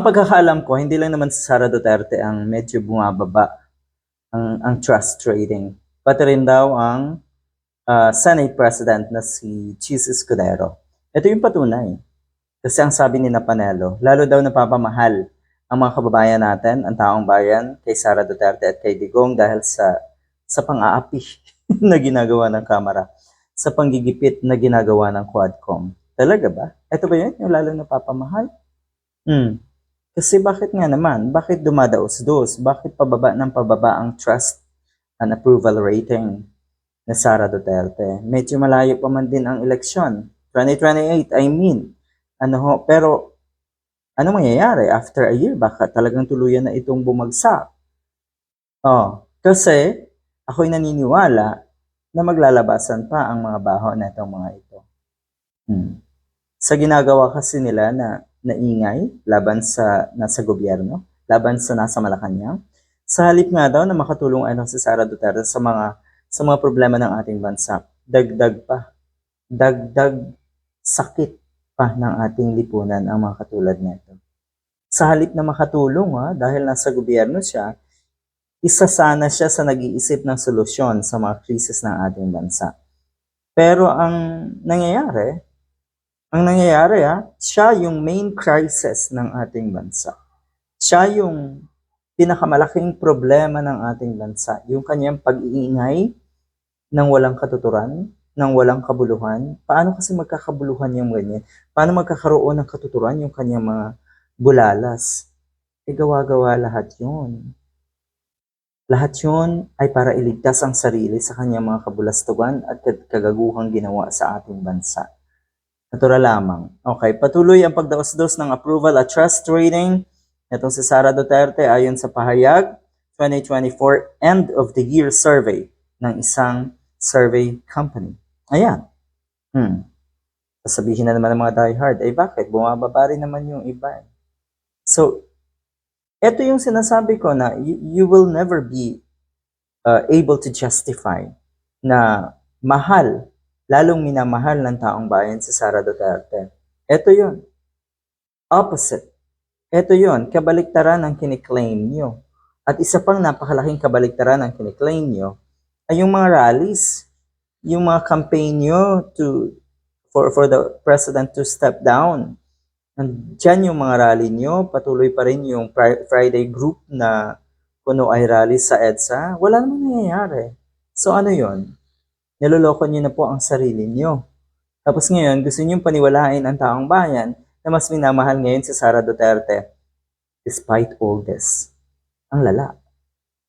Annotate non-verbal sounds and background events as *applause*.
Ang pagkakaalam ko, hindi lang naman si Sara Duterte ang medyo bumababa ang, ang trust trading. Pati rin daw ang ah, Senate President na si Chis Escudero. Ito yung patunay. Kasi ang sabi ni Napanelo, lalo daw napapamahal ang mga kababayan natin, ang taong bayan, kay Sara Duterte at kay Digong dahil sa sa pang-aapi *laughs* na ginagawa ng Kamara, sa panggigipit na ginagawa ng Quadcom. Talaga ba? Ito ba yun? Yung lalo napapamahal? Hmm. Kasi bakit nga naman? Bakit dumadaos-dos? Bakit pababa ng pababa ang trust and approval rating ni Sara Duterte? Medyo malayo pa man din ang eleksyon. 2028, I mean. Ano ho, pero ano mangyayari after a year? Baka talagang tuluyan na itong bumagsak. Oh, kasi ako'y naniniwala na maglalabasan pa ang mga baho na itong mga ito. Hmm. Sa ginagawa kasi nila na naingay laban sa nasa gobyerno, laban sa nasa Malacanang, sa halip nga daw na makatulong ano si Sara Duterte sa mga sa mga problema ng ating bansa, dagdag pa, dagdag sakit pa ng ating lipunan ang mga katulad nito. Sa halip na makatulong ha, dahil nasa gobyerno siya, isa sana siya sa nag-iisip ng solusyon sa mga krisis ng ating bansa. Pero ang nangyayari, ang nangyayari ha, siya yung main crisis ng ating bansa. Siya yung pinakamalaking problema ng ating bansa. Yung kanyang pag-iingay ng walang katuturan, ng walang kabuluhan. Paano kasi magkakabuluhan yung ganyan? Paano magkakaroon ng katuturan yung kanyang mga bulalas? E gawa-gawa lahat yun. Lahat yun ay para iligtas ang sarili sa kanyang mga kabulastugan at kag- kagaguhang ginawa sa ating bansa. Natural lamang. Okay, patuloy ang pagdaos-dos ng approval at trust rating. Itong si Sara Duterte ayon sa pahayag 2024 end of the year survey ng isang survey company. Ayan. Hmm. Sasabihin na naman ng mga diehard, ay bakit? Bumababa rin naman yung iba. So, ito yung sinasabi ko na you, you will never be uh, able to justify na mahal, lalong minamahal ng taong bayan si Sara Duterte. Ito yun. Opposite. Ito yun, kabaliktaran ang kiniklaim nyo. At isa pang napakalaking kabaliktaran ang kiniklaim nyo ay yung mga rallies, yung mga campaign nyo to, for, for the president to step down. Nandiyan yung mga rally nyo, patuloy pa rin yung Fri- Friday group na kuno ay rally sa EDSA. Wala namang nangyayari. So ano yon? Niloloko nyo na po ang sarili nyo. Tapos ngayon, gusto nyo paniwalain ang taong bayan na mas minamahal ngayon si Sara Duterte despite all this. Ang lala.